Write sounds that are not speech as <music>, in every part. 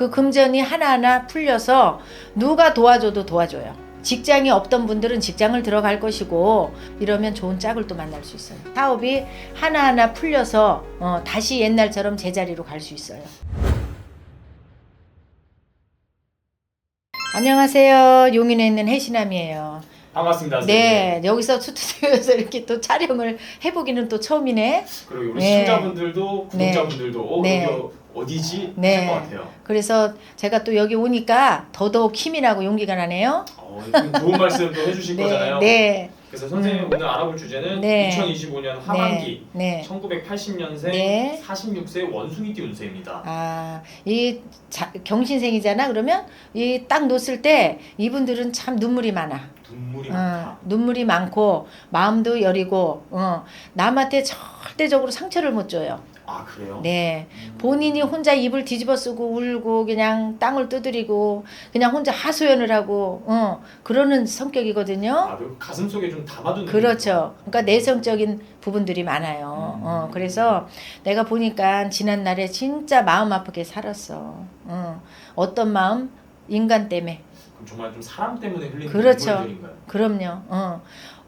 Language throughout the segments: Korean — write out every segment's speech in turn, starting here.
그 금전이 하나하나 풀려서 누가 도와줘도 도와줘요. 직장이 없던 분들은 직장을 들어갈 것이고 이러면 좋은 짝을 또 만날 수 있어요. 사업이 하나하나 풀려서 어, 다시 옛날처럼 제자리로 갈 수 있어요. 안녕하세요. 용인에 있는 해시남이에요. 반갑습니다. 네, 여기서 스튜디오에서 이렇게 또 촬영을 해보기는 또 처음이네. 그리고 우리 네. 시청자분들도 구독자분들도 어 네. 여기 어디지 네. 하실 것 같아요. 그래서 제가 또 여기 오니까 더더욱 힘이 나고 용기가 나네요. 어, 좋은 말씀도 해주실 <laughs> 네, 거잖아요. 네, 그래서 선생님 음. 오늘 알아볼 주제는 네. 2025년 하반기 네. 1980년생 네. 46세 원숭이띠 운세입니다. 아, 이 자, 경신생이잖아. 그러면 이 딱 놓았을 때 이분들은 참 눈물이 많아. 눈물이 어, 많다. 눈물이 많고 마음도 여리고 어, 남한테 절대적으로 상처를 못 줘요. 아 그래요? 네. 음. 본인이 혼자 입을 뒤집어 쓰고 울고 그냥 땅을 두드리고 그냥 혼자 하소연을 하고 어, 그러는 성격이거든요. 아, 그 가슴 속에 좀 담아두는. 그렇죠. 그러니까 내성적인 부분들이 많아요. 음. 어, 그래서 내가 보니까 지난 날에 진짜 마음 아프게 살았어. 어, 어떤 마음? 인간 때문에. 그럼 정말 좀 사람 때문에 흘리는 그렇죠. 눈물들인가요? 그럼요. 어.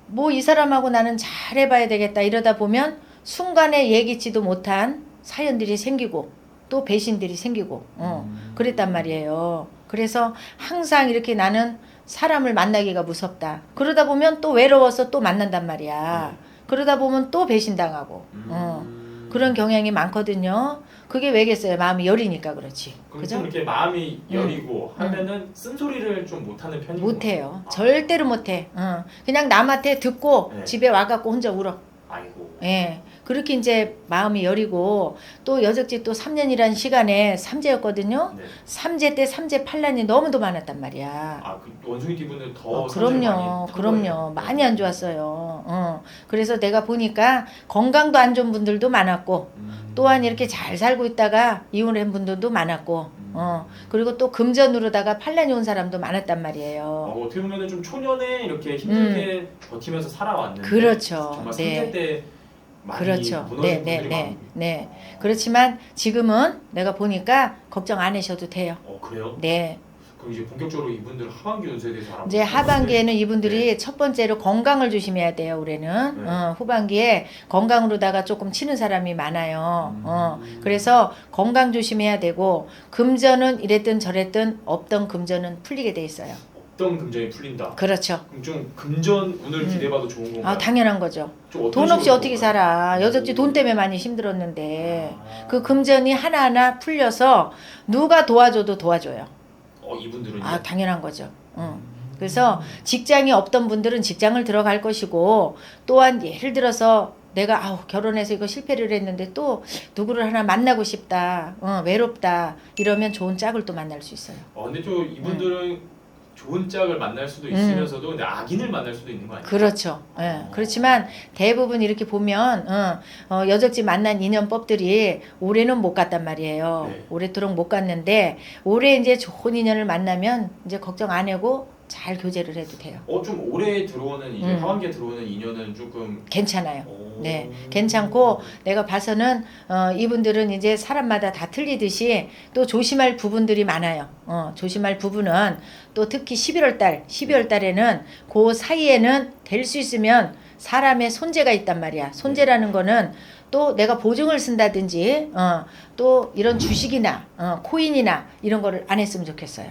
뭐 이 사람하고 나는 잘 해봐야 되겠다 이러다 보면 순간에 예기치도 못한 사연들이 생기고 또 배신들이 생기고 어. 음. 그랬단 말이에요. 그래서 항상 이렇게 나는 사람을 만나기가 무섭다. 그러다 보면 또 외로워서 또 만난단 말이야. 그러다 보면 또 배신당하고 음. 어. 그런 경향이 많거든요. 그게 왜겠어요? 마음이 여리니까 그렇지. 그럼 그죠? 좀 이렇게 마음이 음. 여리고 음. 하면은 쓴소리를 좀 못하는 편인 못해요. 아. 절대로 못해. 어. 그냥 남한테 듣고 네. 집에 와갖고 혼자 울어. 아이고. 예. 그렇게 이제 마음이 여리고 또 여적지 또 3년이라는 시간에 삼재였거든요. 네. 삼재 때 삼재 판란이 너무도 많았단 말이야. 아, 그 원숭이 띠분은 더 어, 그럼요, 많이 탄 그럼요. 거예요? 많이 안 좋았어요. 어. 그래서 내가 보니까 건강도 안 좋은 분들도 많았고, 음. 또한 이렇게 잘 살고 있다가 이혼한 분들도 많았고, 음. 어. 그리고 또 금전으로다가 판란이 온 사람도 많았단 말이에요. 어, 어떻게 보면은 좀 초년에 이렇게 힘들게 버티면서 살아왔는데 음. 그렇죠. 정말 네. 삼재 때 많이 그렇죠. 네, 네, 네, 많- 네. 어. 그렇지만 지금은 내가 보니까 걱정 안 하셔도 돼요. 어 그래요? 네. 그럼 이제 본격적으로 이분들 하반기 운세에 대해서 알아보고 이제 하반기에는 이분들이 첫 번째로 건강을 조심해야 돼요. 올해는 네. 어, 후반기에 건강으로다가 조금 치는 사람이 많아요. 음. 어, 그래서 건강 조심해야 되고 금전은 이랬든 저랬든 없던 금전은 풀리게 돼 있어요. 어떤 금전이 풀린다. 그렇죠. 그럼 좀 금전 운을 음. 기대봐도 좋은 건가요? 아 당연한 거죠. 좀 어떤 돈 없이 식으로 어떻게 볼까요? 살아? 오. 돈 때문에 많이 힘들었는데 아. 그 금전이 하나하나 풀려서 누가 도와줘도 도와줘요. 어 이분들은요? 아 당연한 거죠. 응. 음. 그래서 직장이 없던 분들은 직장을 들어갈 것이고 또한 예를 들어서 내가 아우 결혼해서 이거 실패를 했는데 또 누구를 하나 만나고 싶다, 어, 외롭다 이러면 좋은 짝을 또 만날 수 있어요. 어 근데 또 이분들은 좋은 짝을 만날 수도 음. 있으면서도 근데 악인을 만날 수도 있는 거 아니에요? 그렇죠. 예. 그렇지만 대부분 이렇게 보면 어, 어, 여적지 만난 인연법들이 올해는 못 갔단 말이에요. 네. 오래도록 못 갔는데 올해 이제 좋은 인연을 만나면 이제 걱정 안 하고 잘 교제를 해도 돼요. 어 좀 올해 들어오는 이제 음. 하반기에 들어오는 인연은 조금 괜찮아요. 오. 네, 괜찮고 내가 봐서는 어, 이분들은 이제 사람마다 다 틀리듯이 또 조심할 부분들이 많아요. 어, 조심할 부분은 또 특히 11월 달, 12월 달에는 그 사이에는 될 수 있으면 사람의 손재가 있단 말이야. 손재라는 거는 또 내가 보증을 쓴다든지 어, 또 이런 주식이나 어, 코인이나 이런 거를 안 했으면 좋겠어요.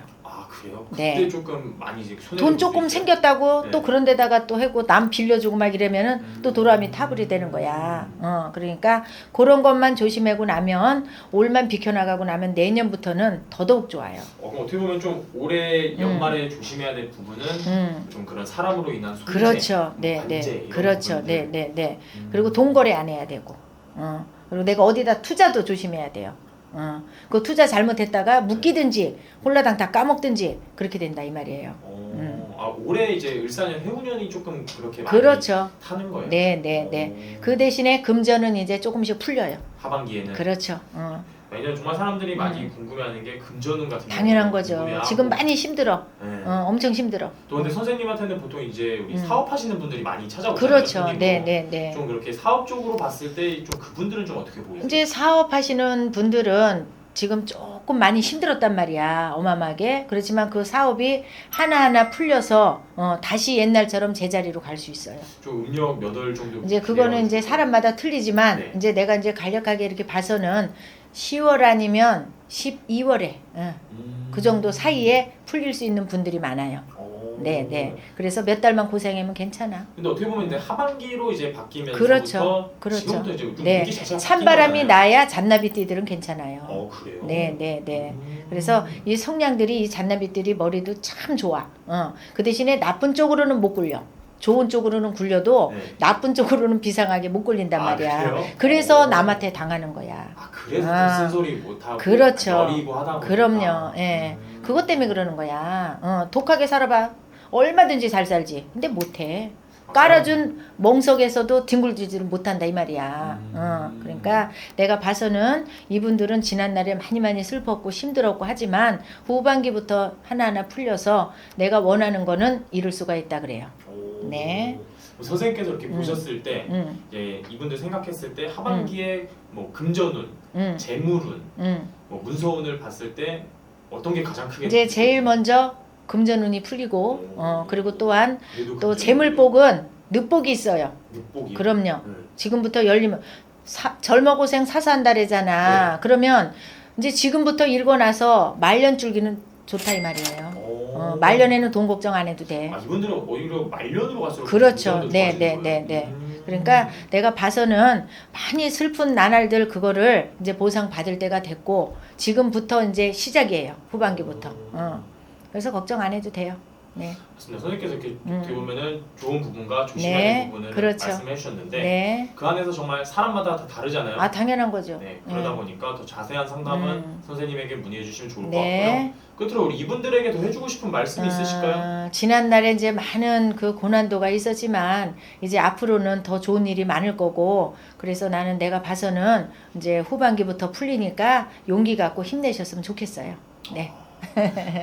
아 그래요? 네. 그때 조금 많이 이제 손해 돈 조금 생겼다고 네. 또 그런 데다가 또 하고 남 빌려주고 막 이러면은 음. 또 도람이 타불이 되는 거야. 어, 그러니까 그런 것만 조심하고 나면 올만 비켜나가고 나면 내년부터는 더더욱 좋아요. 어, 그럼 어떻게 보면 좀 올해 연말에 조심해야 될 부분은 음. 좀 그런 사람으로 인한 손재, 그렇죠. 뭐 네, 네. 이런 그렇죠. 부분들. 네, 네, 네. 음. 그리고 돈 거래 안 해야 되고. 어. 그리고 내가 어디다 투자도 조심해야 돼요. 어. 그 투자 잘못했다가 묶이든지 홀라당 다 까먹든지 그렇게 된다 이 말이에요. 어, 음. 아 올해 이제 을사년 해운년이 조금 그렇게 많이 그렇죠. 타는 거예요. 네, 네, 네. 어, 그 대신에 금전은 이제 조금씩 풀려요. 하반기에는 그렇죠. 어. 왜냐면 정말 사람들이 많이 음. 궁금해하는 게 금전운 같은 당연한 경우는 거죠. 궁금해하고. 지금 많이 힘들어. 네. 어, 엄청 힘들어. 또 근데 선생님한테는 보통 이제 우리 음. 사업하시는 분들이 많이 찾아오잖아요. 그렇죠. 손님으로. 네, 네, 네. 좀 그렇게 사업적으로 봤을 때 좀 그분들은 좀 어떻게 보이세요? 이제 사업하시는 분들은 지금 조금 많이 힘들었단 말이야 어마어마하게 그렇지만 그 사업이 하나하나 풀려서 어, 다시 옛날처럼 제자리로 갈 수 있어요. 좀 음력 몇 월 정도 이제 그거는? 이제 사람마다 틀리지만 네. 이제 내가 이제 간략하게 이렇게 봐서는 10월 아니면 12월에 음. 그 정도 사이에 풀릴 수 있는 분들이 많아요. 오. 네, 네. 그래서 몇 달만 고생하면 괜찮아. 근데 어떻게 보면 이제 하반기로 이제 바뀌면서 그렇죠. 그렇죠. 지금부터 이제 좀 네. 자체가 찬바람이. 나야 잔나비띠들은 괜찮아요. 어 그래요. 네, 네, 네. 음. 그래서 이 성냥들이 이 잔나비들이 머리도 참 좋아. 어. 그 대신에 나쁜 쪽으로는 못 굴려. 좋은 쪽으로는 굴려도 네. 나쁜 쪽으로는 비상하게 못 굴린단 아, 말이야. 그래요? 그래서 어. 남한테 당하는 거야. 아 그래서 아. 쓴소리 못하고 그렇죠. 여리고 하다 보니까. 그럼요. 예. 음. 그것 때문에 그러는 거야. 어, 독하게 살아봐. 얼마든지 잘 살지. 근데 못해. 깔아준 멍석에서도 뒹굴지를 못한다 이 말이야. 음. 어, 그러니까 내가 봐서는 이분들은 지난 날에 많이 많이 슬펐고 힘들었고 하지만 후반기부터 하나하나 풀려서 내가 원하는 거는 이룰 수가 있다 그래요. 오. 네. 선생님께서 이렇게 음. 보셨을 때 응, 예, 이분들 생각했을 때 하반기에 뭐 금전운, 응, 재물운, 응. 뭐 문서운을 봤을 때 어떤 게 가장 크게 이제 제일? 먼저 금전운이 풀리고, 어, 그리고 또한 또 재물복은 늑복이 있어요. 늑복이 그럼요. 네. 지금부터 열리면 사, 젊어 고생 사사한다래잖아. 그러면 이제 지금부터 읽고 나서 말년 줄기는 좋다 이 말이에요. 오. 어, 말년에는 돈 걱정 안 해도 돼. 아, 이분들은 오히려 말년으로 갈수록 그렇죠. 네, 네, 거예요? 네, 네. 음. 그러니까 내가 봐서는 많이 슬픈 나날들 그거를 이제 보상 받을 때가 됐고 지금부터 이제 시작이에요. 후반기부터. 어. 그래서 걱정 안 해도 돼요. 네. 맞습니다. 선생님께서 이렇게 음. 어떻게 보면은 좋은 부분과 조심해야 네, 될 부분을 그렇죠. 말씀해 주셨는데 네. 그 안에서 정말 사람마다 다 다르잖아요. 아 당연한 거죠. 네, 그러다 음. 보니까 더 자세한 상담은 음. 선생님에게 문의해 주시면 좋을 것 네. 같고요. 끝으로 우리 이분들에게 더 해주고 싶은 말씀이 있으실까요? 어, 지난 날에 이제 많은 그 고난도가 있었지만 이제 앞으로는 더 좋은 일이 많을 거고 그래서 나는 내가 봐서는 이제 후반기부터 풀리니까 용기 갖고 힘내셨으면 좋겠어요. 네.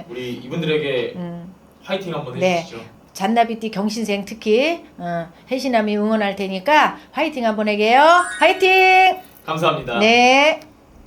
우리 이분들에게 <laughs> 음, 화이팅 한번 네. 해주시죠. 잔나비띠 경신생 특히 어, 혜신남이 응원할 테니까 화이팅 한번 해게요. 화이팅! 감사합니다. 네.